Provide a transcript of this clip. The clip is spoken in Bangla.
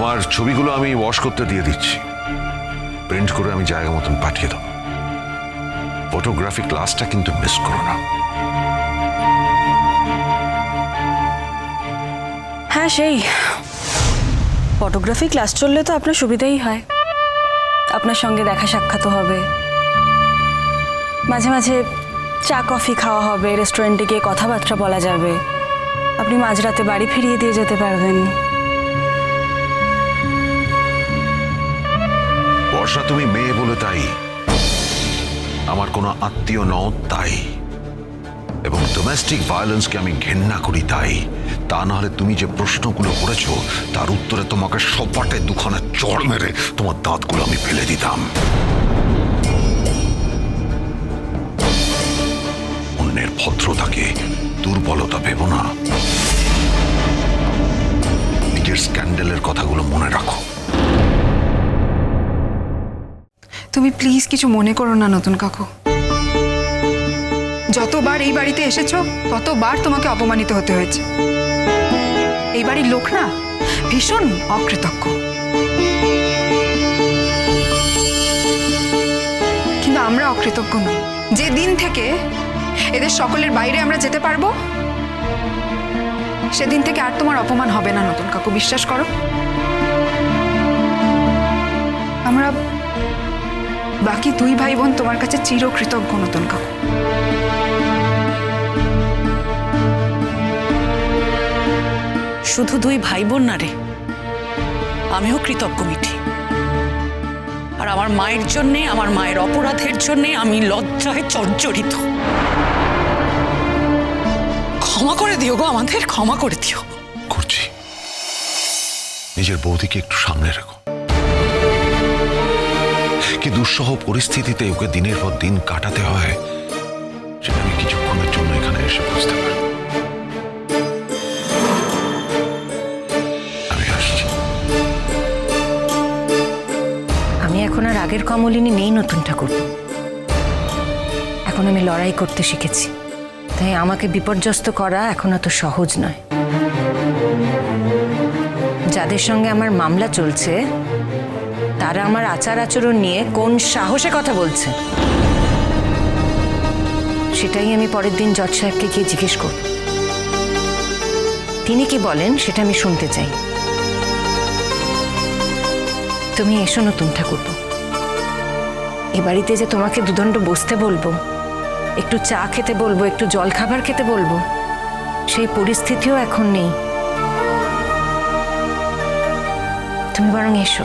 তোমার ছবিগুলো আমি ওয়াশ করতে দিয়ে দিচ্ছি। প্রিন্ট করে আমি জায়গা মতন পাঠিয়ে দেবো। ফটোগ্রাফি ক্লাসটা কিন্তু মিস করো না। হ্যাঁ সেই। ফটোগ্রাফি ক্লাস চললে তো আপনার সুবিধাই হয়। আপনার সঙ্গে দেখা সাক্ষাৎ হবে। মাঝে মাঝে চা, কফি খাওয়া হবে রেস্টুরেন্টে গিয়ে কথাবার্তা বলা যাবে। আপনি মাঝরাতে বাড়ি ফিরিয়ে দিয়ে যেতে পারবেন। বর্ষা তুমি মেয়ে বলে তাই। আমার কোনো আত্মীয় নও তাই। এবং ডোমেস্টিক ভায়োলেন্সকে আমি ঘেন্না করি তাই। তা না হলে তুমি যে প্রশ্নগুলো করেছ, তার উত্তরে তোমাকে সপাটে দুখানা চড় মেরে তোমার দাঁতগুলো আমি ফেলে দিতাম। অন্যের ভদ্রতাকে দুর্বলতা ভেবো না। নিজের স্ক্যান্ডেলের কথাগুলো মনে রাখো। তুমি প্লিজ কিছু মনে করো না, নতুন কাকু। যতবার এই বাড়িতে এসেছ, ততবার তোমাকে অপমানিত হতে হয়েছে। এই বাড়ির লোক না ভীষণ অকৃতজ্ঞ। কিন্তু আমরা অকৃতজ্ঞ নই। যে দিন থেকে এদের সকলের বাইরে আমরা যেতে পারব, সেদিন থেকে আর তোমার অপমান হবে না, নতুন কাকু, বিশ্বাস করো। আমরা বাকি দুই ভাই বোন তোমার কাছে চিরকৃতজ্ঞ নতুন কাকু। শুধু দুই ভাই বোন না রে আমিও কৃতজ্ঞ মিঠি। আর আমার মায়ের জন্যে আমার মায়ের অপরাধের জন্যে আমি লজ্জায় জর্জরিত ক্ষমা করে দিও গো আমাদের ক্ষমা করে দিও। করছি। নিজের বৌদিকে একটু সামনে রেখো। কি দুঃসহ পরিস্থিতিতে ওকে দিনের পর দিন কাটাতে হয়, সেটা আমি কিছুক্ষণের জন্য এখানে এসে বুঝতে পারি। আমি এখন আর আগের কমলিনী নেই নতুন ঠাকুর। এখন আমি লড়াই করতে শিখেছি। তাই আমাকে বিপর্যস্ত করা এখন অত সহজ নয়। যাদের সঙ্গে আমার মামলা চলছে তারা আমার আচার আচরণ নিয়ে কোন সাহসে কথা বলছে? সেটাই আমি পরের দিন জজ সাহেবকে গিয়ে জিজ্ঞেস করব। তিনি কি বলেন সেটা আমি শুনতে চাই। তুমি এসো নতুন ঠাকুরপো। এ বাড়িতে যে তোমাকে দুদণ্ড বসতে বলব, একটু চা খেতে বলব, একটু জল খাবার খেতে বলব, সেই পরিস্থিতিও এখন নেই। তুমি বরং এসো।